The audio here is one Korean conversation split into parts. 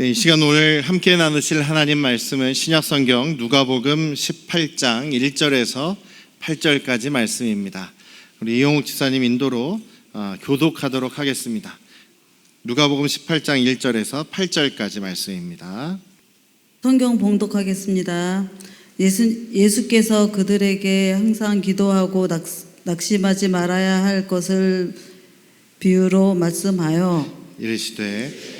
네, 이 시간 오늘 함께 나누실 하나님 말씀은 신약성경 누가복음 18장 1절에서 8절까지 말씀입니다. 우리 이용욱 지사님 인도로 어, 교독하도록 하겠습니다. 누가복음 18장 1절에서 8절까지 말씀입니다. 성경 봉독하겠습니다. 예수, 예수께서 그들에게 항상 기도하고 낙, 낙심하지 말아야 할 것을 비유로 말씀하여 이르시되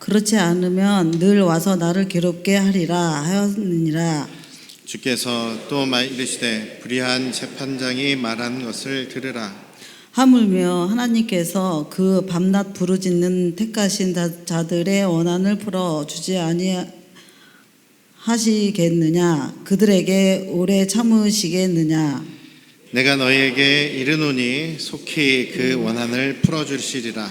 그렇지 않으면 늘 와서 나를 괴롭게 하리라 하였느니라. 주께서 또 말- 이르시되 불의한 재판장이 말하는 것을 들으라. 하물며 하나님께서 그 밤낮 부르짖는 택하신 자- 자들의 원한을 풀어 주지 아니하시겠느냐? 그들에게 오래 참으시겠느냐? 내가 너희에게 이르노니 속히 그 원한을 풀어 주시리라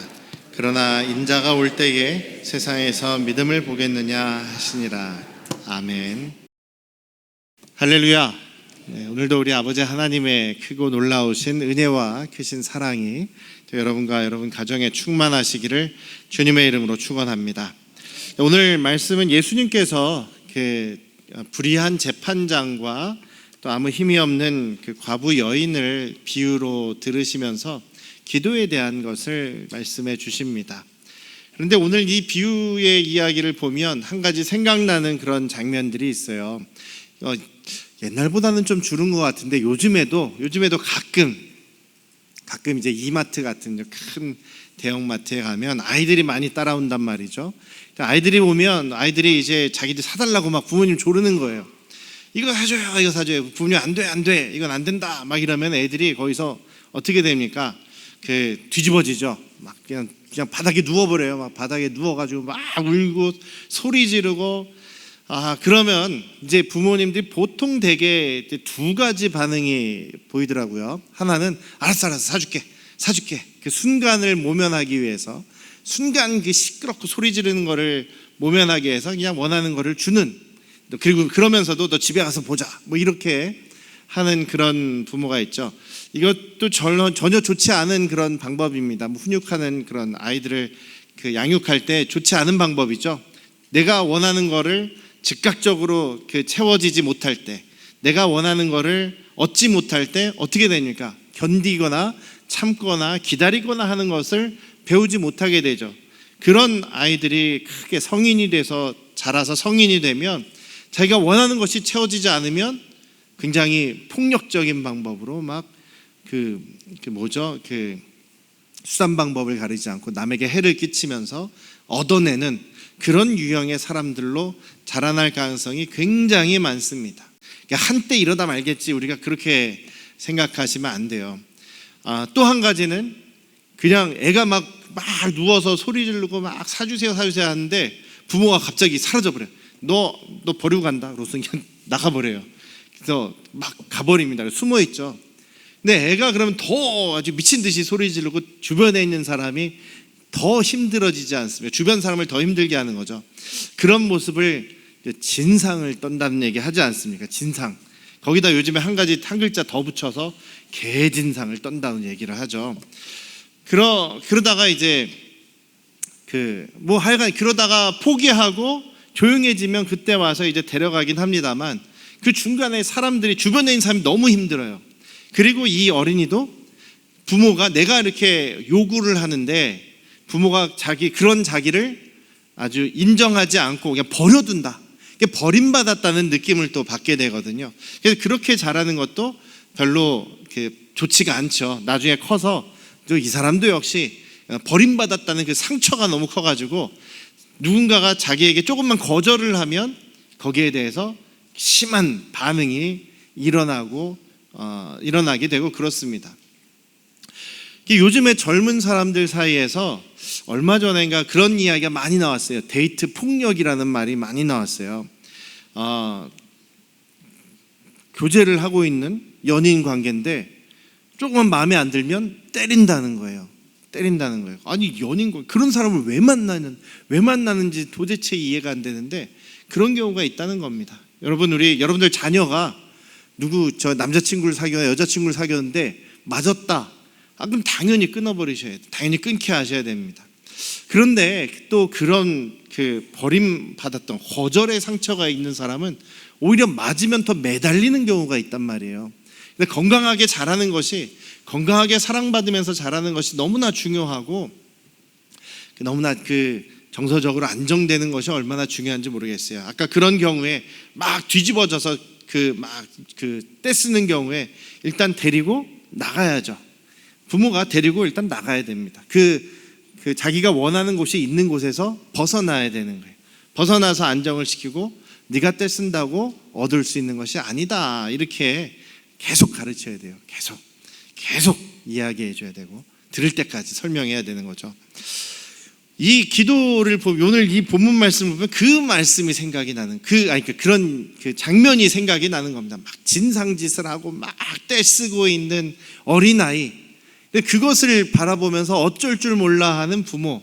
그러나 인자가 올 때에 세상에서 믿음을 보겠느냐 하시니라. 아멘. 할렐루야. 네, 오늘도 우리 아버지 하나님의 크고 놀라우신 은혜와 크신 사랑이 또 여러분과 여러분 가정에 충만하시기를 주님의 이름으로 축원합니다. 오늘 말씀은 예수님께서 그 불의한 재판장과 또 아무 힘이 없는 그 과부 여인을 비유로 들으시면서 기도에 대한 것을 말씀해 주십니다. 그런데 오늘 이 비유의 이야기를 보면 한 가지 생각나는 그런 장면들이 있어요. 어, 옛날보다는 좀 줄은 것 같은데 요즘에도 요즘에도 가끔 가끔 이제 이마트 같은 큰 대형 마트에 가면 아이들이 많이 따라온단 말이죠. 아이들이 오면 아이들이 이제 자기들 사달라고 막 부모님 조르는 거예요. 이거 사줘요, 이거 사줘요. 부모님 안 돼, 안 돼, 이건 안 된다. 막 이러면 애들이 거기서 어떻게 됩니까? 그 뒤집어지죠. 막 그냥 그냥 바닥에 누워버려요. 막 바닥에 누워가지고 막 울고 소리 지르고 아 그러면 이제 부모님들이 보통 대개 이제 두 가지 반응이 보이더라고요. 하나는 알았어, 알았어, 사줄게, 사줄게. 그 순간을 모면하기 위해서 순간 그 시끄럽고 소리 지르는 거를 모면하기 위해서 그냥 원하는 거를 주는 그리고 그러면서도 너 집에 가서 보자 뭐 이렇게 하는 그런 부모가 있죠. 이것도 전혀, 전혀 좋지 않은 그런 방법입니다. 뭐 훈육하는 그런 아이들을 그 양육할 때 좋지 않은 방법이죠. 내가 원하는 거를 즉각적으로 그 채워지지 못할 때, 내가 원하는 거를 얻지 못할 때 어떻게 됩니까? 견디거나 참거나 기다리거나 하는 것을 배우지 못하게 되죠. 그런 아이들이 크게 성인이 돼서 자라서 성인이 되면 자기가 원하는 것이 채워지지 않으면 굉장히 폭력적인 방법으로 막그 그 뭐죠 그 수단 방법을 가리지 않고 남에게 해를 끼치면서 얻어내는 그런 유형의 사람들로 자라날 가능성이 굉장히 많습니다. 그러니까 한때 이러다 말겠지 우리가 그렇게 생각하시면 안 돼요. 아, 또 한 가지는 그냥 애가 막, 막 누워서 소리 지르고 막 사주세요, 사주세요 하는데 부모가 갑자기 사라져버려요. 너, 너 버리고 간다. 그래서 그냥 나가버려요. 그래서 막 가버립니다. 숨어 있죠. 근데 애가 그러면 더 아주 미친 듯이 소리 지르고 주변에 있는 사람이 더 힘들어지지 않습니까? 주변 사람을 더 힘들게 하는 거죠. 그런 모습을 진상을 떤다는 얘기 하지 않습니까? 진상. 거기다 요즘에 한 가지 한 글자 더 붙여서 개진상을 떤다는 얘기를 하죠. 그러 그러다가 이제 그 뭐 하여간 그러다가 포기하고 조용해지면 그때 와서 이제 데려가긴 합니다만 그 중간에 사람들이 주변에 있는 사람이 너무 힘들어요. 그리고 이 어린이도 부모가 내가 이렇게 요구를 하는데 부모가 자기 그런 자기를 아주 인정하지 않고 그냥 버려둔다. 버림받았다는 느낌을 또 받게 되거든요. 그래서 그렇게 자라는 것도 별로 그 좋지가 않죠. 나중에 커서 또이 사람도 역시 버림받았다는 그 상처가 너무 커가지고 누군가가 자기에게 조금만 거절을 하면 거기에 대해서 심한 반응이 일어나고 어, 일어나게 되고 그렇습니다. 요즘에 젊은 사람들 사이에서 얼마 전인가 그런 이야기가 많이 나왔어요. 데이트 폭력이라는 말이 많이 나왔어요. 어, 교제를 하고 있는 연인 관계인데 조금만 마음에 안 들면 때린다는 거예요. 때린다는 거예요. 아니 연인 관 그런 사람을 왜 만나는 왜 만나는지 도대체 이해가 안 되는데 그런 경우가 있다는 겁니다. 여러분 우리 여러분들 자녀가 누구 저 남자친구를 사귀어 여자친구를 사귀었는데 맞았다. 아 그럼 당연히 끊어버리셔야 돼. 당연히 끊게 하셔야 됩니다. 그런데 또 그런 그 버림 받았던 거절의 상처가 있는 사람은 오히려 맞으면 더 매달리는 경우가 있단 말이에요. 근데 건강하게 자라는 것이 건강하게 사랑받으면서 자라는 것이 너무나 중요하고 그 너무나 그 정서적으로 안정되는 것이 얼마나 중요한지 모르겠어요. 아까 그런 경우에 막 뒤집어져서 그 막 그 떼쓰는 경우에 일단 데리고 나가야죠. 부모가 데리고 일단 나가야 됩니다. 그, 그 자기가 원하는 곳이 있는 곳에서 벗어나야 되는 거예요. 벗어나서 안정을 시키고 네가 떼쓴다고 얻을 수 있는 것이 아니다. 이렇게 계속 가르쳐야 돼요. 계속. 계속 이야기해 줘야 되고 들을 때까지 설명해야 되는 거죠. 이 기도를 보면 오늘 이 본문 말씀을 보면 그 말씀이 생각이 나는 그 아니 그 그런 그 장면이 생각이 나는 겁니다. 막 진상짓을 하고 막 떼쓰고 있는 어린 아이. 근데 그것을 바라보면서 어쩔 줄 몰라 하는 부모.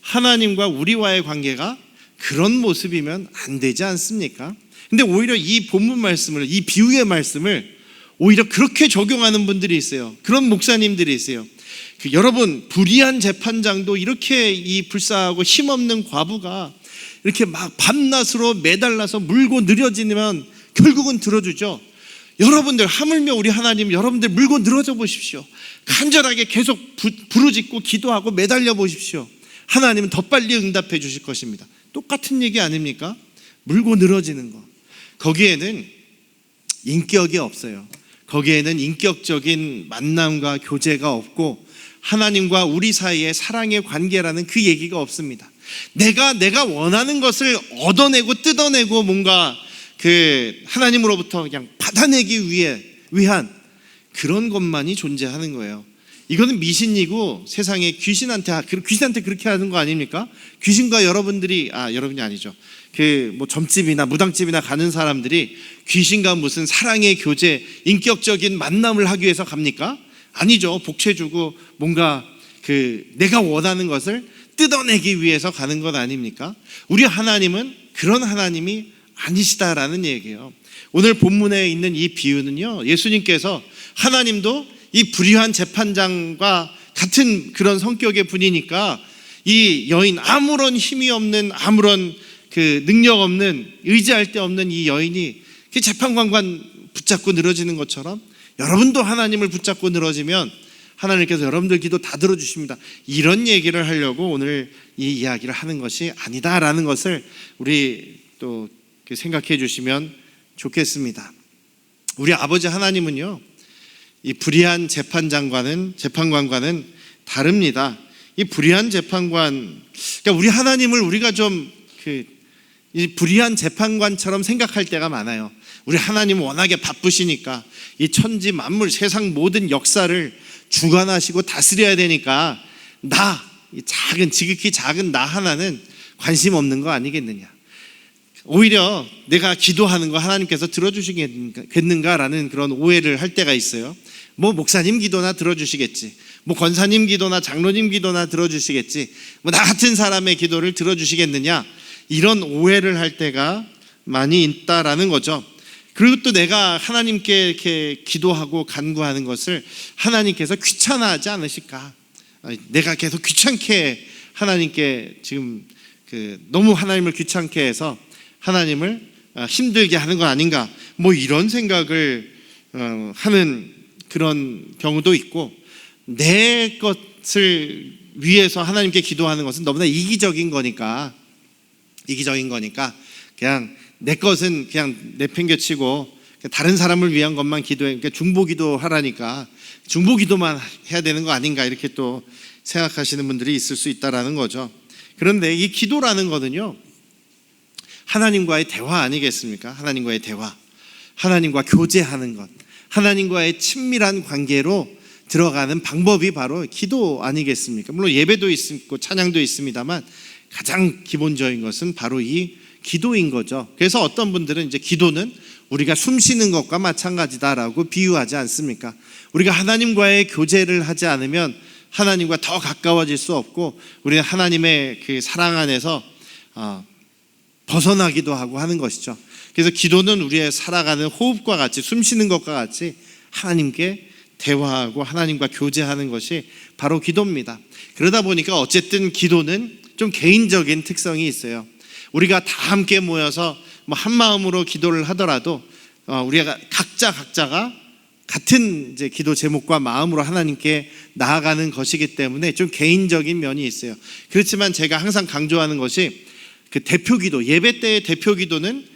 하나님과 우리와의 관계가 그런 모습이면 안 되지 않습니까? 근데 오히려 이 본문 말씀을 이 비유의 말씀을 오히려 그렇게 적용하는 분들이 있어요. 그런 목사님들이 있어요. 그 여러분 불의한 재판장도 이렇게 이 불쌍하고 힘없는 과부가 이렇게 막 밤낮으로 매달라서 물고 느려지면 결국은 들어주죠. 여러분들 하물며 우리 하나님 여러분들 물고 늘어져 보십시오. 간절하게 계속 부, 부르짖고 기도하고 매달려 보십시오. 하나님은 더 빨리 응답해 주실 것입니다. 똑같은 얘기 아닙니까? 물고 늘어지는 거. 거기에는 인격이 없어요. 거기에는 인격적인 만남과 교제가 없고 하나님과 우리 사이의 사랑의 관계라는 그 얘기가 없습니다. 내가 내가 원하는 것을 얻어내고 뜯어내고 뭔가 그 하나님으로부터 그냥 받아내기 위해 위한 그런 것만이 존재하는 거예요. 이거는 미신이고 세상에 귀신한테 하- 그 귀신한테 그렇게 하는 거 아닙니까? 귀신과 여러분들이 아 여러분이 아니죠. 그 뭐 점집이나 무당집이나 가는 사람들이 귀신과 무슨 사랑의 교제, 인격적인 만남을 하기 위해서 갑니까? 아니죠. 복채 주고 뭔가 그 내가 원하는 것을 뜯어내기 위해서 가는 것 아닙니까? 우리 하나님은 그런 하나님이 아니시다라는 얘기예요. 오늘 본문에 있는 이 비유는요. 예수님께서 하나님도 이 불의한 재판장과 같은 그런 성격의 분이니까 이 여인 아무런 힘이 없는 아무런 그 능력 없는 의지할 데 없는 이 여인이 그 재판관관 붙잡고 늘어지는 것처럼 여러분도 하나님을 붙잡고 늘어지면 하나님께서 여러분들 기도 다 들어주십니다. 이런 얘기를 하려고 오늘 이 이야기를 하는 것이 아니다라는 것을 우리 또 생각해 주시면 좋겠습니다. 우리 아버지 하나님은요, 이 불의한 재판장과는 재판관과는 다릅니다. 이 불의한 재판관, 그러니까 우리 하나님을 우리가 좀 그 이 불의한 재판관처럼 생각할 때가 많아요. 우리 하나님 워낙에 바쁘시니까 이 천지 만물 세상 모든 역사를 주관하시고 다스려야 되니까 나, 이 작은 지극히 작은 나 하나는 관심 없는 거 아니겠느냐. 오히려 내가 기도하는 거 하나님께서 들어주시겠는가라는 그런 오해를 할 때가 있어요. 뭐 목사님 기도나 들어주시겠지. 뭐 권사님 기도나 장로님 기도나 들어주시겠지. 뭐 나 같은 사람의 기도를 들어주시겠느냐. 이런 오해를 할 때가 많이 있다라는 거죠. 그리고 또 내가 하나님께 이렇게 기도하고 간구하는 것을 하나님께서 귀찮아하지 않으실까? 아니, 내가 계속 귀찮게 하나님께 지금 그 너무 하나님을 귀찮게 해서 하나님을 아, 힘들게 하는 건 아닌가? 뭐 이런 생각을 어, 하는 그런 경우도 있고 내 것을 위해서 하나님께 기도하는 것은 너무나 이기적인 거니까 이기적인 거니까 그냥 내 것은 그냥 내팽개치고 다른 사람을 위한 것만 기도해 그러니까 중보 기도 하라니까 중보 기도만 해야 되는 거 아닌가 이렇게 또 생각하시는 분들이 있을 수 있다라는 거죠. 그런데 이 기도라는 거는요. 하나님과의 대화 아니겠습니까? 하나님과의 대화. 하나님과 교제하는 것. 하나님과의 친밀한 관계로 들어가는 방법이 바로 기도 아니겠습니까? 물론 예배도 있고 찬양도 있습니다만 가장 기본적인 것은 바로 이 기도인 거죠. 그래서 어떤 분들은 이제 기도는 우리가 숨 쉬는 것과 마찬가지다라고 비유하지 않습니까? 우리가 하나님과의 교제를 하지 않으면 하나님과 더 가까워질 수 없고 우리는 하나님의 그 사랑 안에서 어, 벗어나기도 하고 하는 것이죠. 그래서 기도는 우리의 살아가는 호흡과 같이 숨 쉬는 것과 같이 하나님께 대화하고 하나님과 교제하는 것이 바로 기도입니다. 그러다 보니까 어쨌든 기도는 좀 개인적인 특성이 있어요. 우리가 다 함께 모여서 뭐 한 마음으로 기도를 하더라도 어, 우리가 각자 각자가 같은 이제 기도 제목과 마음으로 하나님께 나아가는 것이기 때문에 좀 개인적인 면이 있어요. 그렇지만 제가 항상 강조하는 것이 그 대표 기도, 예배 때의 대표 기도는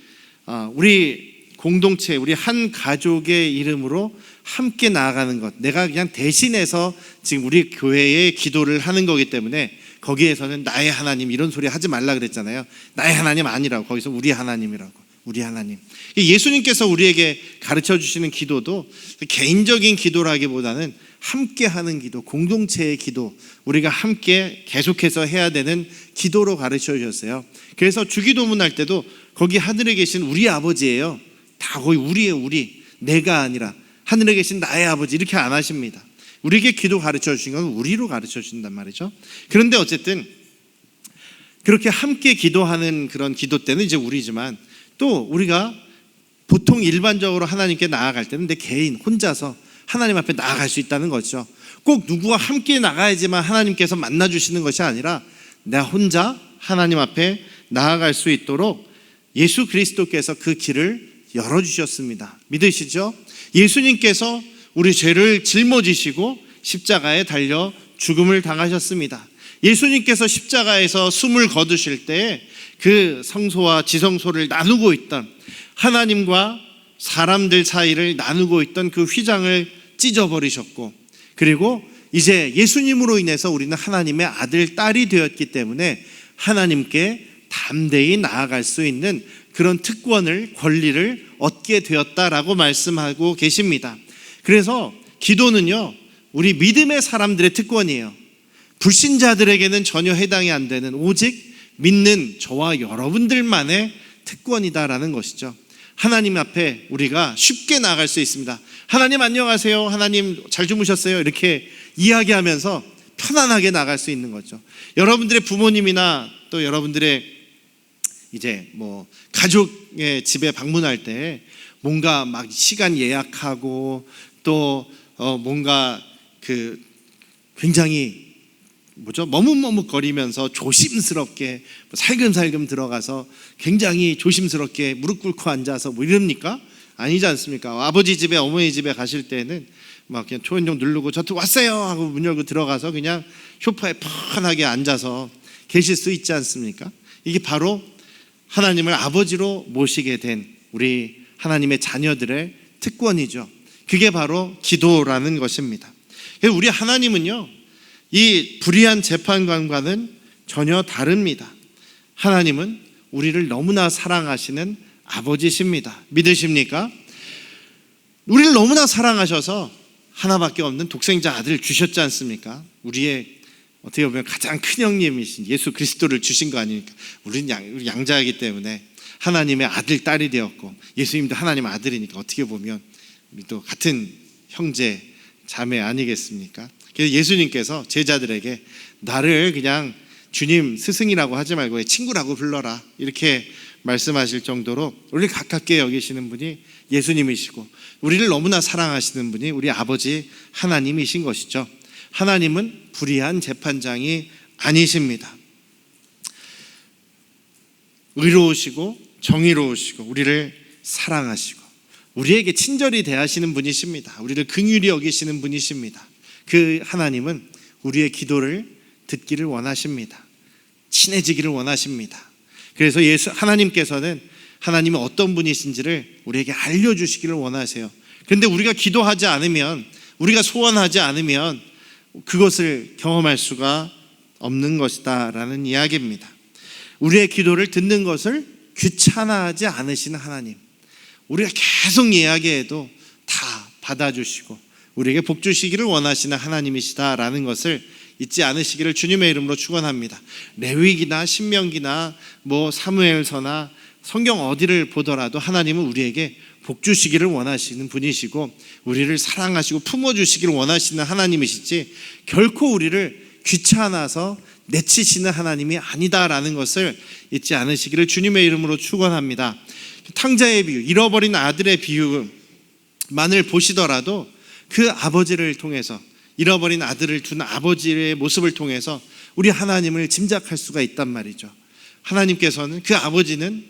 어, 우리 공동체, 우리 한 가족의 이름으로 함께 나아가는 것. 내가 그냥 대신해서 지금 우리 교회에 기도를 하는 거기 때문에 거기에서는 나의 하나님 이런 소리 하지 말라 그랬잖아요. 나의 하나님 아니라고. 거기서 우리 하나님이라고. 우리 하나님. 예수님께서 우리에게 가르쳐 주시는 기도도 개인적인 기도라기보다는 함께 하는 기도, 공동체의 기도, 우리가 함께 계속해서 해야 되는 기도로 가르쳐 주셨어요. 그래서 주기도문 할 때도 거기 하늘에 계신 우리 아버지예요. 다 거의 우리의 우리, 내가 아니라 하늘에 계신 나의 아버지 이렇게 안 하십니다. 우리에게 기도 가르쳐 주신 건 우리로 가르쳐 주신단 말이죠. 그런데 어쨌든 그렇게 함께 기도하는 그런 기도 때는 이제 우리지만 또 우리가 보통 일반적으로 하나님께 나아갈 때는 내 개인 혼자서 하나님 앞에 나아갈 수 있다는 거죠. 꼭 누구와 함께 나가야지만 하나님께서 만나 주시는 것이 아니라 나 혼자 하나님 앞에 나아갈 수 있도록 예수 그리스도께서 그 길을 열어 주셨습니다. 믿으시죠? 예수님께서 우리 죄를 짊어지시고 십자가에 달려 죽음을 당하셨습니다. 예수님께서 십자가에서 숨을 거두실 때 그 성소와 지성소를 나누고 있던 하나님과 사람들 사이를 나누고 있던 그 휘장을 찢어버리셨고 그리고 이제 예수님으로 인해서 우리는 하나님의 아들, 딸이 되었기 때문에 하나님께 담대히 나아갈 수 있는 그런 특권을, 권리를 얻게 되었다라고 말씀하고 계십니다. 그래서 기도는요, 우리 믿음의 사람들의 특권이에요. 불신자들에게는 전혀 해당이 안 되는 오직 믿는 저와 여러분들만의 특권이다라는 것이죠. 하나님 앞에 우리가 쉽게 나아갈 수 있습니다. 하나님 안녕하세요. 하나님 잘 주무셨어요. 이렇게 이야기하면서 편안하게 나갈 수 있는 거죠. 여러분들의 부모님이나 또 여러분들의 이제 뭐 가족의 집에 방문할 때 뭔가 막 시간 예약하고 또 어 뭔가 그 굉장히 뭐죠 머뭇머뭇거리면서 조심스럽게 뭐 살금살금 들어가서 굉장히 조심스럽게 무릎 꿇고 앉아서 뭐 이럽니까? 아니지 않습니까? 아버지 집에 어머니 집에 가실 때는 막 그냥 초인종 누르고 저한테 왔어요 하고 문 열고 들어가서 그냥 소파에 편하게 앉아서 계실 수 있지 않습니까? 이게 바로 하나님을 아버지로 모시게 된 우리 하나님의 자녀들의 특권이죠. 그게 바로 기도라는 것입니다. 우리 하나님은요, 이 불의한 재판관과는 전혀 다릅니다. 하나님은 우리를 너무나 사랑하시는 아버지십니다. 믿으십니까? 우리를 너무나 사랑하셔서 하나밖에 없는 독생자 아들을 주셨지 않습니까? 우리의 어떻게 보면 가장 큰 형님이신 예수 그리스도를 주신 거 아닙니까? 우리는 양, 양자이기 때문에 하나님의 아들, 딸이 되었고 예수님도 하나님 아들이니까 어떻게 보면 우리 또 같은 형제, 자매 아니겠습니까? 그래서 예수님께서 제자들에게 나를 그냥 주님 스승이라고 하지 말고 친구라고 불러라 이렇게 말씀하실 정도로 우리를 가깝게 여기시는 분이 예수님이시고 우리를 너무나 사랑하시는 분이 우리 아버지 하나님이신 것이죠. 하나님은 불의한 재판장이 아니십니다. 의로우시고 정의로우시고 우리를 사랑하시고 우리에게 친절히 대하시는 분이십니다. 우리를 긍휼히 여기시는 분이십니다. 그 하나님은 우리의 기도를 듣기를 원하십니다. 친해지기를 원하십니다. 그래서 예수 하나님께서는 하나님이 어떤 분이신지를 우리에게 알려 주시기를 원하세요. 그런데 우리가 기도하지 않으면 우리가 소원하지 않으면 그것을 경험할 수가 없는 것이다라는 이야기입니다. 우리의 기도를 듣는 것을 귀찮아하지 않으시는 하나님. 우리가 계속 이야기해도 다 받아주시고 우리에게 복 주시기를 원하시는 하나님이시다라는 것을 잊지 않으시기를 주님의 이름으로 축원합니다. 레위기나 신명기나 뭐 사무엘서나 성경 어디를 보더라도 하나님은 우리에게 복 주시기를 원하시는 분이시고 우리를 사랑하시고 품어 주시기를 원하시는 하나님이시지 결코 우리를 귀찮아서 내치시는 하나님이 아니다라는 것을 잊지 않으시기를 주님의 이름으로 축원합니다. 탕자의 비유, 잃어버린 아들의 비유만을 보시더라도 그 아버지를 통해서 잃어버린 아들을 둔 아버지의 모습을 통해서 우리 하나님을 짐작할 수가 있단 말이죠. 하나님께서는 그 아버지는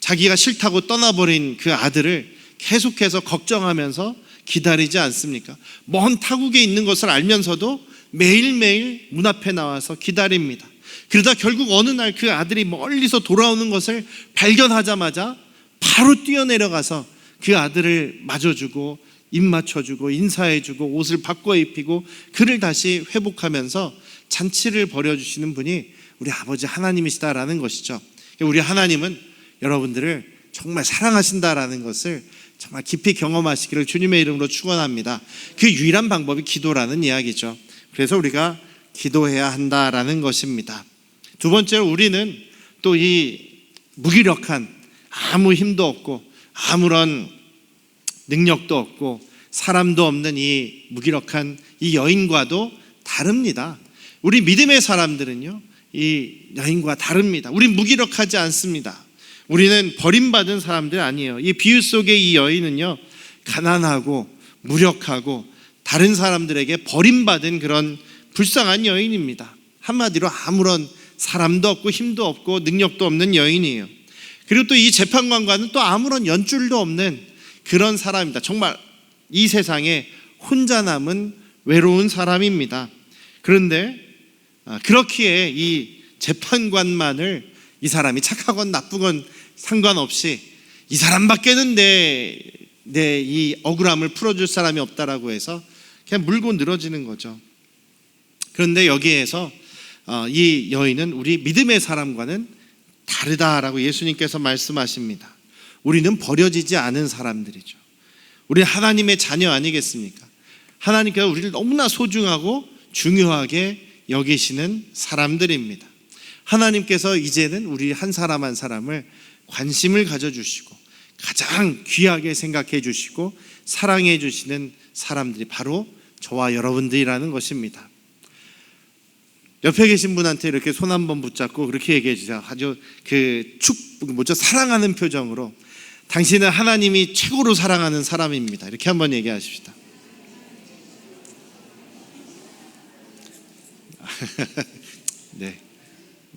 자기가 싫다고 떠나버린 그 아들을 계속해서 걱정하면서 기다리지 않습니까? 먼 타국에 있는 것을 알면서도 매일매일 문 앞에 나와서 기다립니다. 그러다 결국 어느 날 그 아들이 멀리서 돌아오는 것을 발견하자마자 바로 뛰어내려가서 그 아들을 맞아주고 입 맞춰주고 인사해주고 옷을 바꿔 입히고 그를 다시 회복하면서 잔치를 벌여주시는 분이 우리 아버지 하나님이시다라는 것이죠. 우리 하나님은 여러분들을 정말 사랑하신다라는 것을 정말 깊이 경험하시기를 주님의 이름으로 축원합니다. 그 유일한 방법이 기도라는 이야기죠. 그래서 우리가 기도해야 한다라는 것입니다. 두 번째로 우리는 또 이 무기력한 아무 힘도 없고 아무런 능력도 없고 사람도 없는 이 무기력한 이 여인과도 다릅니다. 우리 믿음의 사람들은요, 이 여인과 다릅니다. 우리 무기력하지 않습니다. 우리는 버림받은 사람들 아니에요. 이 비유 속의 이 여인은요, 가난하고 무력하고 다른 사람들에게 버림받은 그런 불쌍한 여인입니다. 한마디로 아무런 사람도 없고 힘도 없고 능력도 없는 여인이에요. 그리고 또 이 재판관과는 또 아무런 연줄도 없는 그런 사람입니다. 정말 이 세상에 혼자 남은 외로운 사람입니다. 그런데 아, 그렇기에 이 재판관만을 이 사람이 착하건 나쁘건 상관없이 이 사람밖에는 내 내 이 억울함을 풀어줄 사람이 없다라고 해서 그냥 물고 늘어지는 거죠. 그런데 여기에서 어, 이 여인은 우리 믿음의 사람과는 다르다라고 예수님께서 말씀하십니다. 우리는 버려지지 않은 사람들이죠. 우리 하나님의 자녀 아니겠습니까? 하나님께서 우리를 너무나 소중하고 중요하게 여기시는 사람들입니다. 하나님께서 이제는 우리 한 사람 한 사람을 관심을 가져주시고 가장 귀하게 생각해 주시고 사랑해 주시는 사람들이 바로 저와 여러분들이라는 것입니다. 옆에 계신 분한테 이렇게 손 한 번 붙잡고 그렇게 얘기해 주세요. 아주 그 축 뭐죠 사랑하는 표정으로 당신은 하나님이 최고로 사랑하는 사람입니다. 이렇게 한번 얘기하십시다. 네,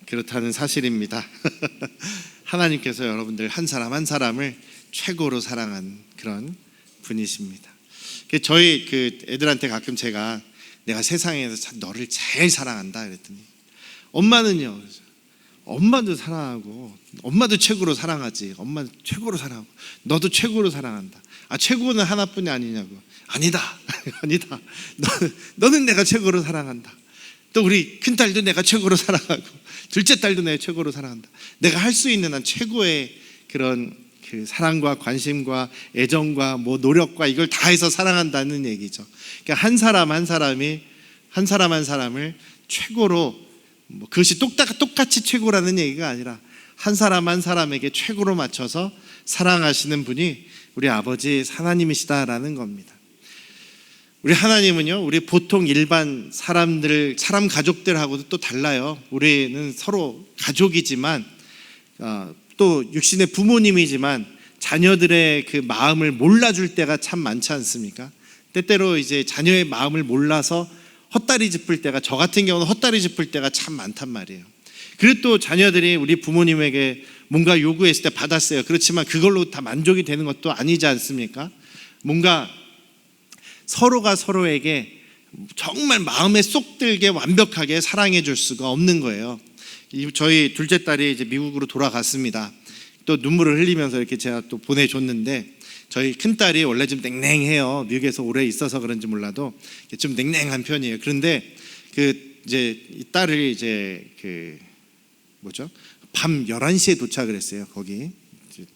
그렇다는 사실입니다. 하나님께서 여러분들 한 사람 한 사람을 최고로 사랑한 그런 분이십니다. 그 저희 그 애들한테 가끔 제가 내가 세상에서 참 너를 제일 사랑한다 그랬더니 엄마는요. 엄마도 사랑하고 엄마도 최고로 사랑하지. 엄마 최고로 사랑하고 너도 최고로 사랑한다. 아 최고는 하나뿐이 아니냐고. 아니다. 아니다. 너는, 너는 내가 최고로 사랑한다. 또 우리 큰 딸도 내가 최고로 사랑하고 둘째 딸도 내가 최고로 사랑한다. 내가 할 수 있는 한 최고의 그런 그 사랑과 관심과 애정과 뭐 노력과 이걸 다 해서 사랑한다는 얘기죠. 그러니까 한 사람 한 사람이 한 사람 한 사람을 최고로 뭐 그것이 똑같 똑같이 최고라는 얘기가 아니라 한 사람 한 사람에게 최고로 맞춰서 사랑하시는 분이 우리 아버지 하나님이시다라는 겁니다. 우리 하나님은요, 우리 보통 일반 사람들, 사람 가족들하고도 또 달라요. 우리는 서로 가족이지만, 어, 또 육신의 부모님이지만, 자녀들의 그 마음을 몰라줄 때가 참 많지 않습니까? 때때로 이제 자녀의 마음을 몰라서 헛다리 짚을 때가, 저 같은 경우는 헛다리 짚을 때가 참 많단 말이에요. 그리고 또 자녀들이 우리 부모님에게 뭔가 요구했을 때 받았어요. 그렇지만 그걸로 다 만족이 되는 것도 아니지 않습니까? 뭔가 서로가 서로에게 정말 마음에 쏙 들게 완벽하게 사랑해 줄 수가 없는 거예요. 저희 둘째 딸이 이제 미국으로 돌아갔습니다. 또 눈물을 흘리면서 이렇게 제가 또 보내줬는데 저희 큰 딸이 원래 좀 냉랭해요. 미국에서 오래 있어서 그런지 몰라도 좀 냉랭한 편이에요. 그런데 그 이제 이 딸을 이제 그 뭐죠? 밤 11시에 도착을 했어요. 거기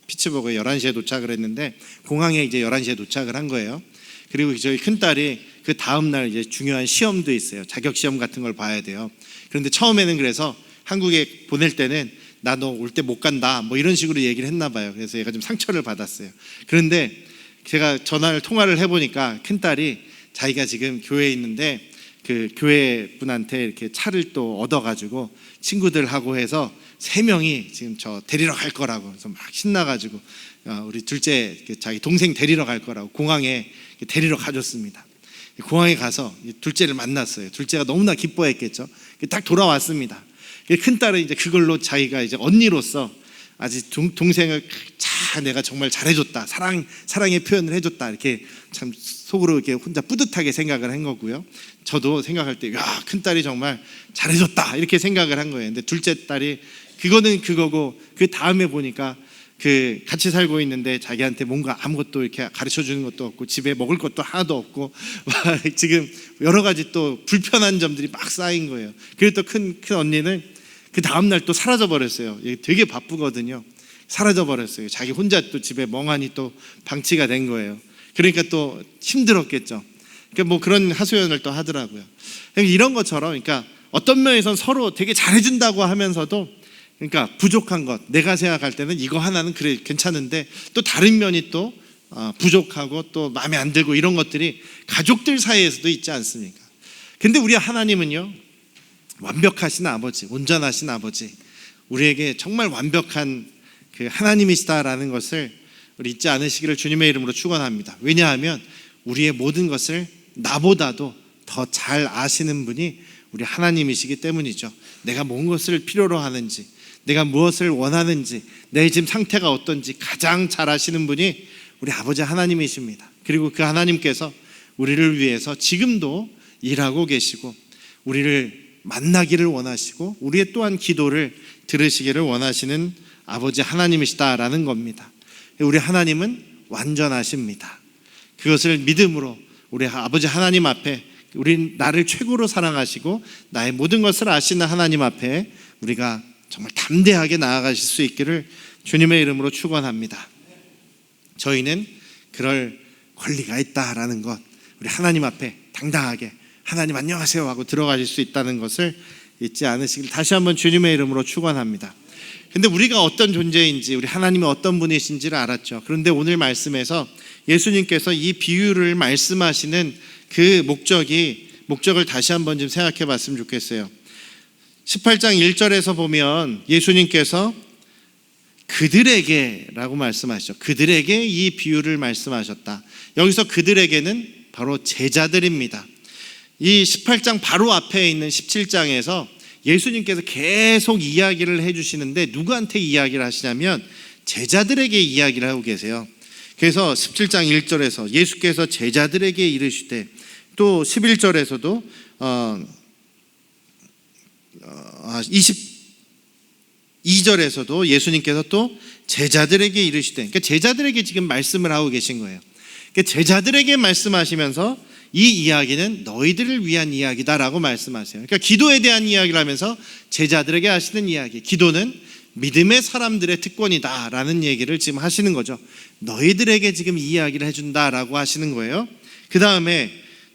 피츠버그에 11시에 도착을 했는데 공항에 이제 11시에 도착을 한 거예요. 그리고 저희 큰 딸이 그 다음 날 이제 중요한 시험도 있어요. 자격 시험 같은 걸 봐야 돼요. 그런데 처음에는 그래서 한국에 보낼 때는 나 너 올 때 못 간다 뭐 이런 식으로 얘기를 했나 봐요. 그래서 얘가 좀 상처를 받았어요. 그런데 제가 전화를 통화를 해보니까 큰 딸이 자기가 지금 교회에 있는데 그 교회 분한테 이렇게 차를 또 얻어가지고 친구들하고 해서 세 명이 지금 저 데리러 갈 거라고 그래서 막 신나가지고 어, 우리 둘째 그 자기 동생 데리러 갈 거라고 공항에 데리러 가줬습니다. 공항에 가서 이 둘째를 만났어요. 둘째가 너무나 기뻐했겠죠. 딱 돌아왔습니다. 큰 딸은 이제 그걸로 자기가 이제 언니로서 아직 동, 동생을 자 내가 정말 잘해줬다 사랑 사랑의 표현을 해줬다 이렇게 참 속으로 이렇게 혼자 뿌듯하게 생각을 한 거고요. 저도 생각할 때야큰 딸이 정말 잘해줬다 이렇게 생각을 한 거예요. 근데 둘째 딸이 그거는 그거고 그 다음에 보니까 그 같이 살고 있는데 자기한테 뭔가 아무것도 이렇게 가르쳐 주는 것도 없고 집에 먹을 것도 하나도 없고 막 지금 여러 가지 또 불편한 점들이 막 쌓인 거예요. 그리고 또 큰 큰 언니는 그 다음 날 또 사라져 버렸어요. 되게 바쁘거든요. 사라져 버렸어요. 자기 혼자 또 집에 멍하니 또 방치가 된 거예요. 그러니까 또 힘들었겠죠. 그러니까 뭐 그런 하소연을 또 하더라고요. 그러니까 이런 것처럼 그러니까 어떤 면에선 서로 되게 잘해준다고 하면서도 그러니까 부족한 것 내가 생각할 때는 이거 하나는 그래 괜찮은데 또 다른 면이 또 어, 부족하고 또 마음에 안 들고 이런 것들이 가족들 사이에서도 있지 않습니까? 근데 우리 하나님은요 완벽하신 아버지, 온전하신 아버지, 우리에게 정말 완벽한 그 하나님이시다라는 것을 우리 잊지 않으시기를 주님의 이름으로 축원합니다. 왜냐하면 우리의 모든 것을 나보다도 더 잘 아시는 분이 우리 하나님이시기 때문이죠. 내가 뭔 것을 필요로 하는지, 내가 무엇을 원하는지, 내 지금 상태가 어떤지 가장 잘 아시는 분이 우리 아버지 하나님이십니다. 그리고 그 하나님께서 우리를 위해서 지금도 일하고 계시고 우리를 만나기를 원하시고 우리의 또한 기도를 들으시기를 원하시는 아버지 하나님이시다라는 겁니다. 우리 하나님은 완전하십니다. 그것을 믿음으로 우리 아버지 하나님 앞에 우리 나를 최고로 사랑하시고 나의 모든 것을 아시는 하나님 앞에 우리가 정말 담대하게 나아가실 수 있기를 주님의 이름으로 축원합니다. 저희는 그럴 권리가 있다라는 것 우리 하나님 앞에 당당하게 하나님 안녕하세요 하고 들어가실 수 있다는 것을 잊지 않으시길 다시 한번 주님의 이름으로 축원합니다. 근데 우리가 어떤 존재인지 우리 하나님이 어떤 분이신지를 알았죠. 그런데 오늘 말씀에서 예수님께서 이 비유를 말씀하시는 그 목적이 목적을 다시 한번 좀 생각해 봤으면 좋겠어요. 18장 1절에서 보면 예수님께서 그들에게라고 말씀하시죠. 그들에게 이 비유를 말씀하셨다. 여기서 그들에게는 바로 제자들입니다. 이 18장 바로 앞에 있는 17장에서 예수님께서 계속 이야기를 해주시는데 누구한테 이야기를 하시냐면 제자들에게 이야기를 하고 계세요. 그래서 17장 1절에서 예수께서 제자들에게 이르시되 또 11절에서도 어, 어, 22절에서도 예수님께서 또 제자들에게 이르시되 그러니까 제자들에게 지금 말씀을 하고 계신 거예요. 그러니까 제자들에게 말씀하시면서 이 이야기는 너희들을 위한 이야기다라고 말씀하세요. 그러니까 기도에 대한 이야기를 하면서 제자들에게 하시는 이야기. 기도는 믿음의 사람들의 특권이다라는 얘기를 지금 하시는 거죠. 너희들에게 지금 이야기를 해준다라고 하시는 거예요. 그 다음에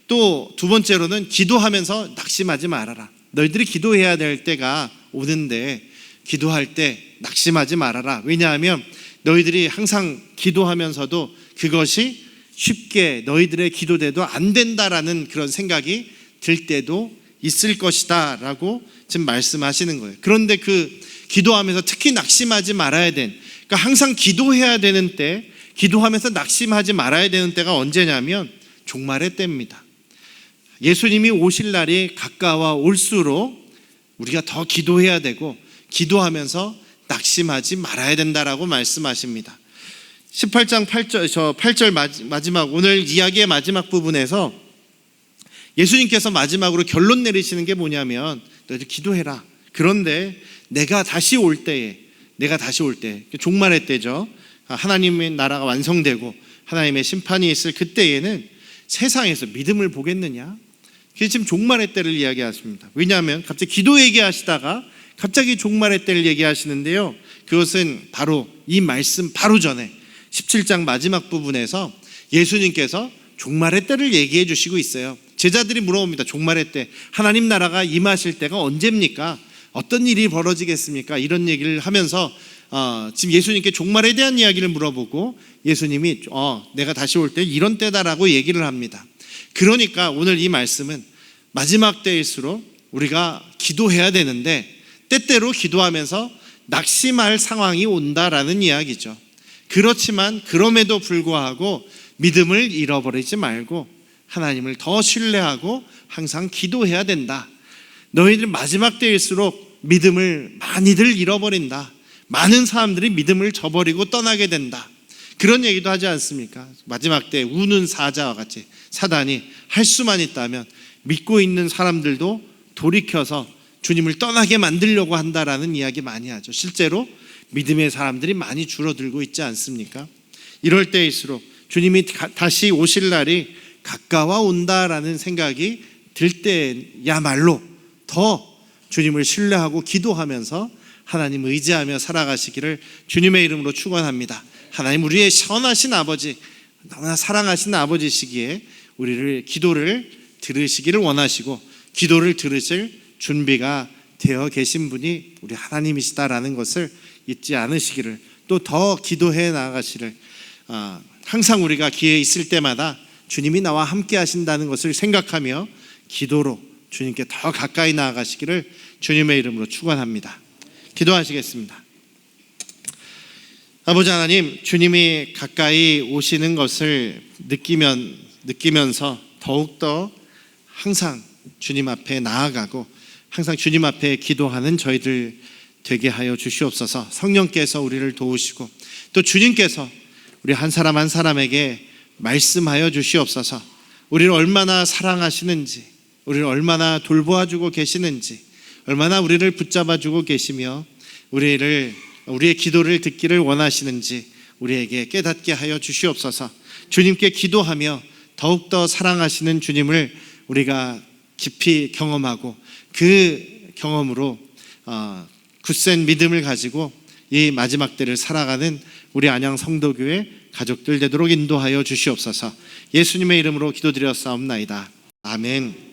또 두 번째로는 기도하면서 낙심하지 말아라. 너희들이 기도해야 될 때가 오는데 기도할 때 낙심하지 말아라. 왜냐하면 너희들이 항상 기도하면서도 그것이 쉽게 너희들의 기도대도 안 된다라는 그런 생각이 들 때도 있을 것이다 라고 지금 말씀하시는 거예요. 그런데 그 기도하면서 특히 낙심하지 말아야 된, 그러니까 항상 기도해야 되는 때, 기도하면서 낙심하지 말아야 되는 때가 언제냐면 종말의 때입니다. 예수님이 오실 날이 가까워 올수록 우리가 더 기도해야 되고 기도하면서 낙심하지 말아야 된다라고 말씀하십니다. 18장 8절 저 8절 마지막 오늘 이야기의 마지막 부분에서 예수님께서 마지막으로 결론 내리시는 게 뭐냐면 너희들 기도해라. 그런데 내가 다시 올 때에 내가 다시 올 때 종말의 때죠. 하나님의 나라가 완성되고 하나님의 심판이 있을 그때에는 세상에서 믿음을 보겠느냐? 그게 지금 종말의 때를 이야기하십니다. 왜냐하면 갑자기 기도 얘기하시다가 갑자기 종말의 때를 얘기하시는데요. 그것은 바로 이 말씀 바로 전에 17장 마지막 부분에서 예수님께서 종말의 때를 얘기해 주시고 있어요. 제자들이 물어봅니다. 종말의 때 하나님 나라가 임하실 때가 언제입니까? 어떤 일이 벌어지겠습니까? 이런 얘기를 하면서 어, 지금 예수님께 종말에 대한 이야기를 물어보고 예수님이 어, 내가 다시 올 때 이런 때다라고 얘기를 합니다. 그러니까 오늘 이 말씀은 마지막 때일수록 우리가 기도해야 되는데 때때로 기도하면서 낙심할 상황이 온다라는 이야기죠. 그렇지만 그럼에도 불구하고 믿음을 잃어버리지 말고 하나님을 더 신뢰하고 항상 기도해야 된다. 너희들 마지막 때일수록 믿음을 많이들 잃어버린다. 많은 사람들이 믿음을 저버리고 떠나게 된다. 그런 얘기도 하지 않습니까? 마지막 때 우는 사자와 같이 사단이 할 수만 있다면 믿고 있는 사람들도 돌이켜서 주님을 떠나게 만들려고 한다라는 이야기 많이 하죠. 실제로 믿음의 사람들이 많이 줄어들고 있지 않습니까? 이럴 때일수록 주님이 가- 다시 오실 날이 가까워 온다라는 생각이 들 때야말로 더 주님을 신뢰하고 기도하면서 하나님 의지하며 살아가시기를 주님의 이름으로 축원합니다. 하나님 우리의 선하신 아버지 너무나 사랑하신 아버지시기에 우리를 기도를 들으시기를 원하시고 기도를 들으실 준비가 되어 계신 분이 우리 하나님이시다라는 것을 잊지 않으시기를 또 더 기도해 나가시를 아, 항상 우리가 기회 있을 때마다 주님이 나와 함께 하신다는 것을 생각하며 기도로 주님께 더 가까이 나아가시기를 주님의 이름으로 축원합니다. 기도하시겠습니다. 아버지 하나님, 주님이 가까이 오시는 것을 느끼면 느끼면서 더욱더 항상 주님 앞에 나아가고 항상 주님 앞에 기도하는 저희들 되게 하여 주시옵소서. 성령께서 우리를 도우시고 또 주님께서 우리 한 사람 한 사람에게 말씀하여 주시옵소서. 우리를 얼마나 사랑하시는지, 우리를 얼마나 돌보아 주고 계시는지, 얼마나 우리를 붙잡아 주고 계시며 우리를 우리의 기도를 듣기를 원하시는지 우리에게 깨닫게 하여 주시옵소서. 주님께 기도하며 더욱더 사랑하시는 주님을 우리가 깊이 경험하고 그 경험으로 어, 굳센 믿음을 가지고 이 마지막 때를 살아가는 우리 안양 성도교회 가족들 되도록 인도하여 주시옵소서. 예수님의 이름으로 기도드렸사옵나이다. 아멘.